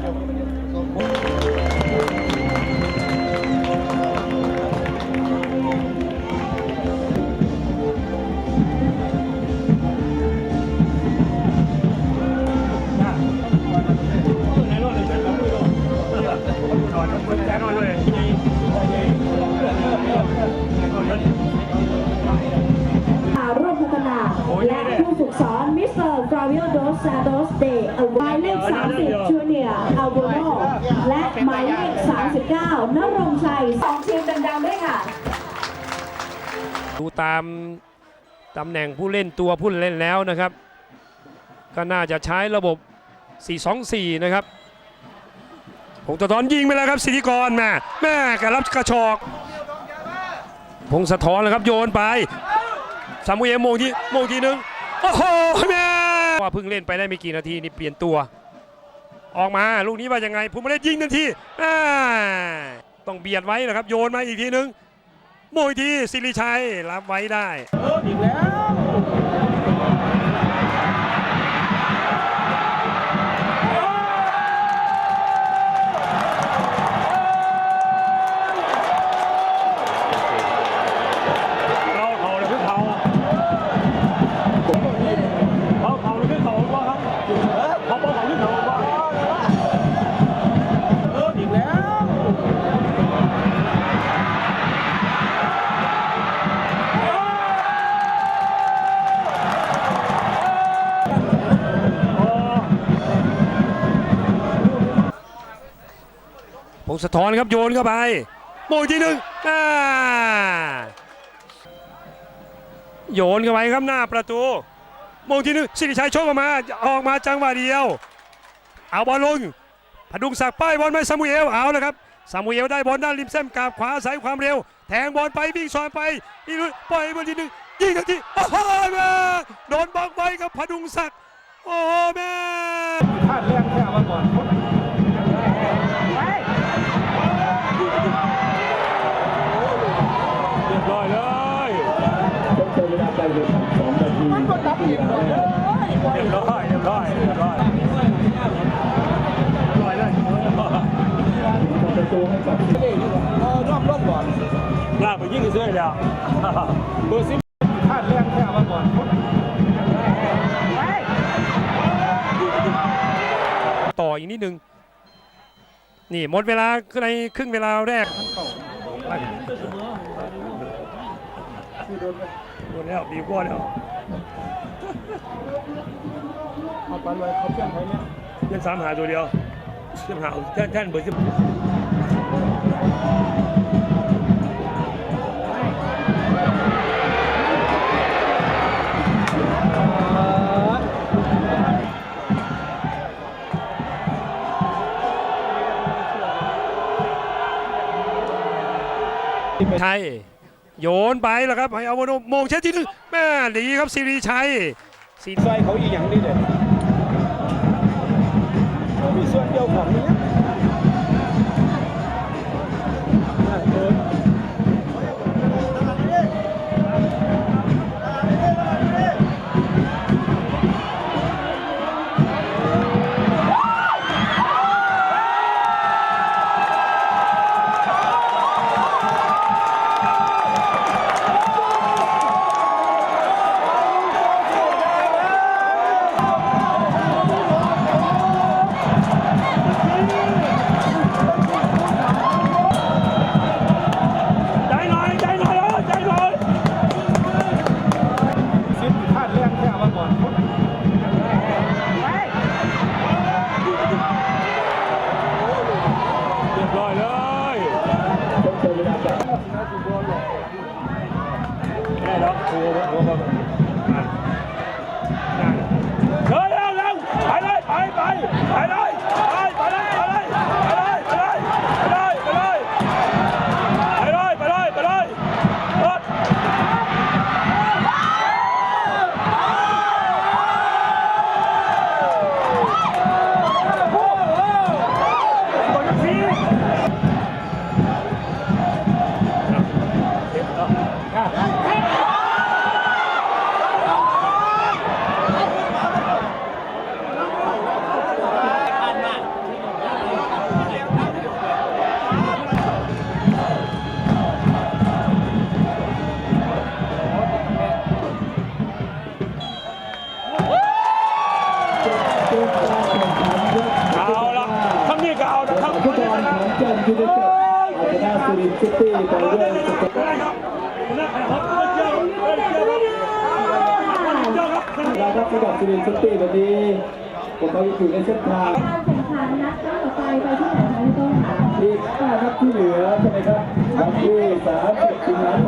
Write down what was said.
ร่วมพัฒนและผู้ฝึกสอนมิสเตอร์ฟราวิโอโดสซาโดสเดย์หมายเลข30 ยร์อัลโบโนและหมายเลข 39นรงชัยสองทีมดังๆด้วยค่ะ ดูตามตำแหน่งผู้เล่นตัวผู้เล่นแล้วนะครับ ก็น่าจะใช้ระบบ 4-2-4 นะครับพงศธรยิงไปแล้วครับสิทธิกรแม่แม่กระรับกระชอกพงศธรนะครับโยนไปซามูเอโมงที่โมงทีหนึ่งโอ้โหแม่ว่าเพิ่งเล่นไปได้ไม่กี่นาทีนี่เปลี่ยนตัว ออกมาลูกนี้ว่ายังไงภูมิเล่นยิงทันทีต้องเบียดไว้นะครับ โยนมาอีกทีนึงโมยทีสิริชัยรับไว้ได้เรา พงศธรครับโยนเข้าไปโมยทีหนึ่งอ่าโยนเข้าไปครับหน้าประตูโมงทีหนึ่งสิริชัยโชกออกมาออกมาจังหวะเดียว เอาบอลลงพดุงศักดิ์ป้ายบอลไปซามูเอลเอาแล้วครับซามูเอลได้บอลด้านริมเส้นกราบขวาอาศัยความเร็ว แทงบอลไปวิ่งซอยไปอีลุยปล่อยบอลทีหนึ่งยิงทันทีโอ้โหแม่โดนบล็อกไว้กับพดุงศักดิ์โอ้โหแม่พลาดแรงแค่มาก่อน เรียบร้อยเลย ต้องใช้ เวลาการแข่งขันสองนาทีนะครับที่เราได้เรียบร้อยเรียบร้อยเรียบร้อยเรียบร้อยเลยทำประตูให้กับลากไปยิ่งเสื้อยแล้วเบอร์สิบพลาดแรงแค่มาก่อนต่ออีกนิดนึง นี่หมดเวลาในครึ่งเวลาแรกโดนแล้วดีกว่าแล้วเอาปันไว้เขาเพียงไว้เนี่ยยังสามหาตัวเดียวเชื่อมหาแท่นแท่นเบอร์สิบไทย โยนไปแล้วครับให้เอาโมโนโมงเช็ดที่หนึงแม่ดีครับสิริชัยสีไฟเขาอีกอย่างนี้เลย เอาละทั้งนี้ก็เอาทั้งผู้ชนะของจันทร์ยูไนเต็ดเอาชนะสุรินทร์ซิตี้ไปด้วยสกอร์แล้วครับสำหรับสุรินทร์ซิตี้วันนี้ผมก็อยู่ในเส้นทาง การแข่งขันนัดต่อไปไปที่ไหนคะพี่ต้นคะอีกนัดที่เหลือใช่ไหมครับวันที่สามสิงหาคม